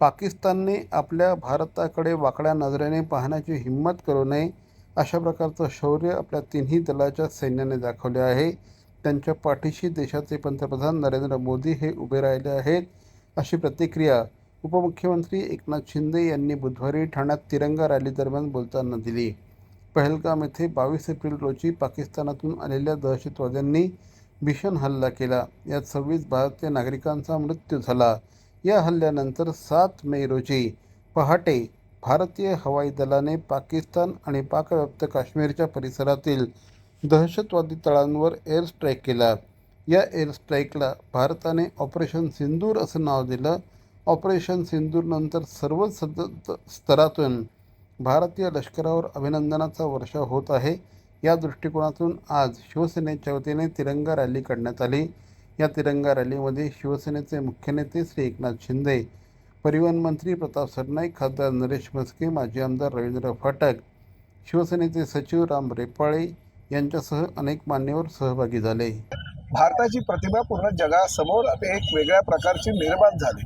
पाकिस्तानने आपल्या भारताकडे वाकड्या नजरेने पाहण्याची हिंमत करू नये अशा प्रकारचं शौर्य आपल्या तिन्ही दलाच्या सैन्याने दाखवले आहे. त्यांच्या पाठीशी देशाचे पंतप्रधान नरेंद्र मोदी हे उभे राहिले आहेत. अशी प्रतिक्रिया उपमुख्यमंत्री एकनाथ शिंदे यांनी बुधवारी ठाण्यात तिरंगा रॅली दरम्यान बोलताना दिली. पहलगाम येथे बावीस एप्रिल रोजी पाकिस्तानातून आलेल्या दहशतवाद्यांनी भीषण हल्ला केला. यात सव्वीस भारतीय नागरिकांचा मृत्यू झाला. या हल्ल्यानंतर सात मे रोजी पहाटे भारतीय हवाई दलाने पाकिस्तान आणि पाकव्याप्त काश्मीरच्या परिसरातील दहशतवादी तळांवर एअर स्ट्राईक केला. या एअर स्ट्राईकला भारताने ऑपरेशन सिंदूर असं नाव दिलं. ऑपरेशन सिंदूरनंतर सर्वच सद स्तरातून भारतीय लष्करावर अभिनंदनाचा वर्षाव होत आहे. या दृष्टिकोनातून आज शिवसेनेच्या वतीने तिरंगा रॅली काढण्यात आली. या तिरंगा रॅलीमध्ये शिवसेनेचे मुख्य नेते श्री एकनाथ शिंदे परिवहन मंत्री प्रताप सरनाईक खासदार नरेश म्हस्के माजी आमदार रवींद्र फाटक शिवसेनेचे सचिव राम रेपाळे यांच्यासह अनेक मान्यवर सहभागी झाले. भारताची प्रतिभा पूर्ण जगासमोर आता एक वेगळ्या प्रकारची निर्माण झाली.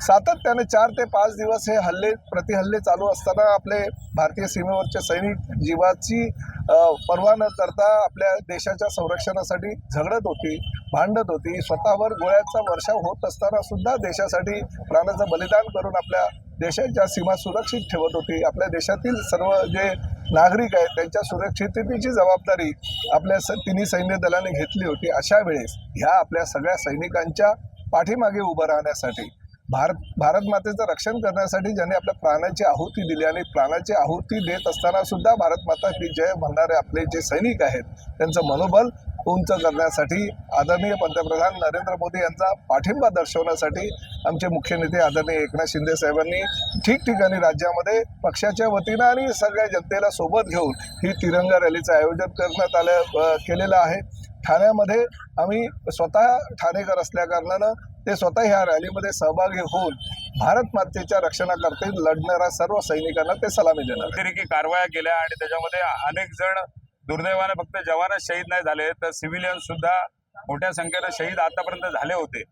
सातत्याने चार ते पाच दिवस हे हल्ले प्रतिहल्ले चालू असताना आपले भारतीय सीमेवरचे सैनिक जीवाची पर्वा न करता आपल्या देशाच्या संरक्षणासाठी झगडत होती भांडत होती स्वतःवर गोळ्याचा वर्षाव होत असताना सुद्धा देशासाठी प्राणाचं बलिदान करून आपल्या देशाच्या सीमा सुरक्षित ठेवत होती. आपल्या देशातील सर्व जे नागरिक आहेत त्यांच्या सुरक्षिततेची जबाबदारी आपल्या स तिन्ही सैन्य दलाने घेतली होती. अशा वेळेस ह्या आपल्या सगळ्या सैनिकांच्या पाठीमागे उभं राहण्यासाठी भारत भारत मातेचं रक्षण करण्यासाठी ज्यांनी आपल्या प्राणाची आहुती दिली आणि प्राणाची आहुती देत असताना सुद्धा भारत माता की जय म्हणणारे आपले जे सैनिक आहेत त्यांचं मनोबल उंच करण्यासाठी आदरणीय पंतप्रधान नरेंद्र मोदी यांचा पाठिंबा दर्शवण्यासाठी आमचे मुख्य नेते आदरणीय एकनाथ शिंदे साहेबांनी ठिकठिकाणी राज्यामध्ये पक्षाच्या वतीनं आणि सगळ्या जनतेला सोबत घेऊन ही तिरंगा रॅलीचं आयोजन करण्यात आलं केलेलं आहे. ठाण्यामध्ये आम्ही स्वतः ठाणेकर असल्या कारणानं ते स्वतः ह्या रॅलीमध्ये सहभागी होऊन भारत मातेच्या रक्षणाकरता लढणाऱ्या सर्व सैनिकांना ते सलामी देणार. आहेत. कारवाया केल्या आणि त्याच्यामध्ये अनेक जण दुर्दैवाने फक्त जवानच शहीद नाही झाले. तर सिव्हिलियन सुद्धा मोठ्या संख्येनं शहीद आतापर्यंत झाले होते.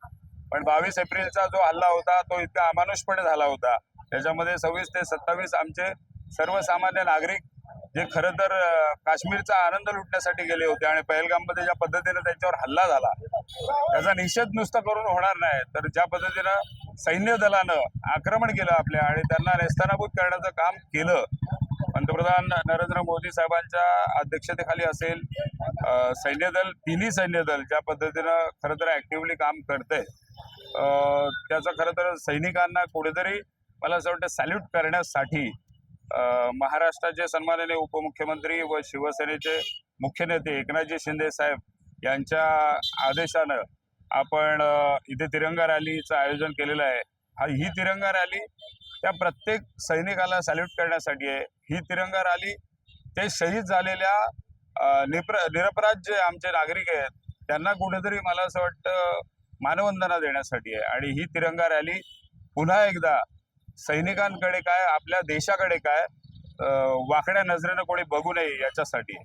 पण बावीस एप्रिलचा जो हल्ला होता तो इतका अमानुषपणे झाला होता. त्याच्यामध्ये सव्वीस ते सत्तावीस आमचे सर्वसामान्य नागरिक जे खरं तर काश्मीरचा आनंद लुटण्यासाठी गेले होते आणि पहलगाममध्ये ज्या पद्धतीने त्यांच्यावर हल्ला झाला त्याचा निषेध नुसता करून होणार नाही. तर ज्या पद्धतीनं सैन्य दलानं आक्रमण केलं आपल्या आणि त्यांना नेस्तानाभूत करण्याचं काम केलं पंतप्रधान नरेंद्र मोदी साहेबांच्या अध्यक्षतेखाली असेल सैन्य दल तिन्ही सैन्य दल ज्या पद्धतीनं खरं तर ॲक्टिव्हली काम करते त्याचं खरं तर सैनिकांना कुठेतरी मला असं वाटतं सॅल्यूट करण्यासाठी महाराष्ट्राचे सन्माननीय उपमुख्यमंत्री व शिवसेनेचे मुख्य नेते एकनाथजी शिंदे साहेब यांच्या आदेशानं आपण इथे तिरंगा रॅलीचं आयोजन केलेलं आहे. हा ही तिरंगा रॅली त्या प्रत्येक सैनिकाला सॅल्यूट करण्यासाठी आहे. ही तिरंगा रॅली ते शहीद झालेल्या निप्र निरपराध जे आमचे नागरिक आहेत त्यांना कुठेतरी मला असं वाटतं मानवंदना देण्यासाठी आहे. आणि ही तिरंगा रॅली पुन्हा एकदा सैनिकांकडे काय आपल्या देशाकडे काय वाकड्या नजरेनं कोणी बघू नये याच्यासाठी.